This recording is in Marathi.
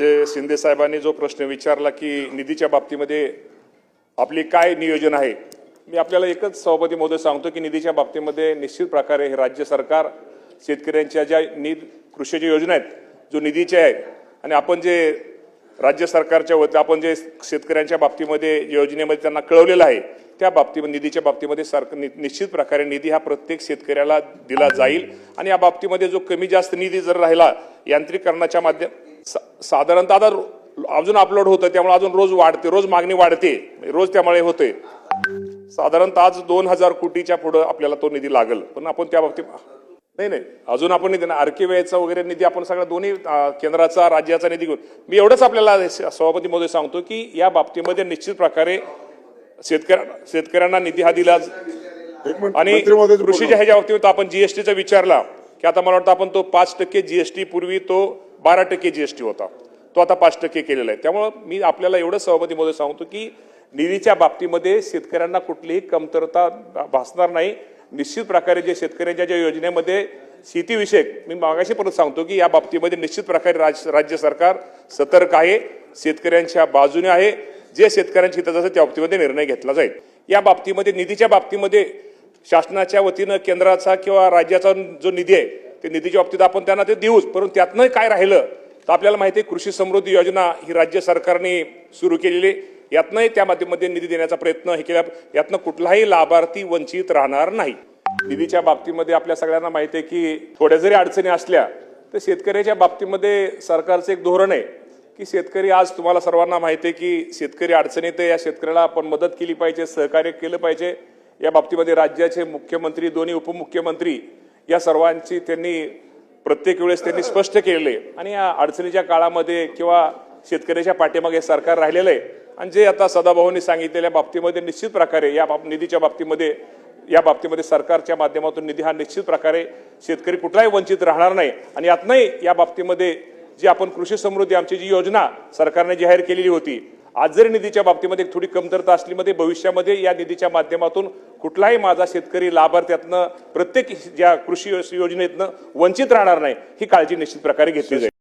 जे शिंदे साहेबांनी जो प्रश्न विचारला की निधीच्या बाबतीमध्ये आपली काय नियोजन आहे मी आपल्याला एकच सभापती महोदय सांगतो की निधीच्या बाबतीमध्ये निश्चित प्रकारे हे राज्य सरकार शेतकऱ्यांच्या ज्या निध कृषीच्या योजना आहेत जो निधीच्या आहेत आणि आपण जे राज्य सरकारच्या वतीने आपण जे शेतकऱ्यांच्या बाबतीमध्ये योजनेमध्ये त्यांना कळवलेलं आहे त्या बाबतीमध्ये निधीच्या बाबतीमध्ये सर नि- निश्चित प्रकारे निधी हा प्रत्येक शेतकऱ्याला दिला जाईल. आणि या बाबतीमध्ये जो कमी जास्त निधी जर राहिला यांत्रिकरणाच्या माध्यम सा- साधारणतः आता अजून अपलोड होतं त्यामुळे अजून रोज वाढते रोज मागणी वाढते रोज त्यामुळे होते साधारणतः आज दोन हजार कोटीच्या पुढे आपल्याला तो निधी लागेल पण आपण त्या बाबतीत नाही नाही अजून आपण निधी आरकेव्याचा वगैरे निधी आपण सगळा दोन्ही केंद्राचा राज्याचा निधी घेऊन मी एवढंच आपल्याला सभापती महोदय सांगतो की या बाबतीमध्ये निश्चित प्रकारे शेतकऱ्या शेतकऱ्यांना निधी हा दिला आणि कृषीच्या ह्याच्या बाबतीत आपण जीएसटीचा विचारला की आता मला वाटतं आपण तो पाच टक्के जीएसटी पूर्वी तो बारा टक्के जी एस टी होता. तो आता पाच टक्के केलेला आहे. त्यामुळं मी आपल्याला एवढं सहमतीमध्ये सांगतो की निधीच्या बाबतीमध्ये शेतकऱ्यांना कुठलीही कमतरता भासणार नाही. निश्चित प्रकारे जे शेतकऱ्यांच्या ज्या योजनेमध्ये शेतीविषयक मी मागाशी परत सांगतो की या बाबतीमध्ये निश्चित प्रकारे राज- राज्य सरकार सतर्क आहे. शेतकऱ्यांच्या बाजूने आहे. जे शेतकऱ्यांच्या हिताचं असेल त्या बाबतीमध्ये निर्णय घेतला जाईल. या बाबतीमध्ये निधीच्या बाबतीमध्ये शासनाच्या वतीनं केंद्राचा किंवा राज्याचा जो निधी आहे ते निधीच्या बाबतीत आपण त्यांना ते देऊच. परंतु त्यातनं काय राहिलं? तर आपल्याला माहिती आहे कृषी समृद्धी योजना ही राज्य सरकारने सुरू केलेली. आहे. यातनंही त्या माध्यमामध्ये निधी देण्याचा प्रयत्न हे केला. यातनं कुठलाही लाभार्थी वंचित राहणार नाही. निधीच्या बाबतीमध्ये आपल्या सगळ्यांना माहिती आहे की थोड्या जरी अडचणी असल्या तर शेतकऱ्याच्या बाबतीमध्ये सरकारचं एक धोरण आहे की शेतकरी आज तुम्हाला सर्वांना माहिती आहे की शेतकरी अडचणीत या शेतकऱ्याला आपण मदत केली पाहिजे सहकार्य केलं पाहिजे. या बाबतीमध्ये राज्याचे मुख्यमंत्री दोन्ही उपमुख्यमंत्री या सर्वांची त्यांनी प्रत्येक वेळेस त्यांनी स्पष्ट केलेले. आणि या अडचणीच्या काळामध्ये किंवा शेतकऱ्याच्या पाठीमागे सरकार राहिलेलं आहे. आणि जे आता सदाभाऊंनी सांगितलेल्या बाबतीमध्ये निश्चित प्रकारे या बाब निधीच्या बाबतीमध्ये या बाबतीमध्ये सरकारच्या माध्यमातून निधी हा निश्चित प्रकारे शेतकरी कुठलाही वंचित राहणार नाही. आणि यातनंही या बाबतीमध्ये जी आपण कृषी समृद्धी आमची जी योजना सरकारने जाहीर केलेली होती आज जरी निधीच्या बाबतीमध्ये एक थोडी कमतरता असली मध्ये भविष्यामध्ये या निधीच्या माध्यमातून कुठलाही माझा शेतकरी लाभार्थ्यातनं प्रत्येक ज्या कृषी योजनेतनं वंचित राहणार नाही ही काळजी निश्चित प्रकारे घेतली जाईल.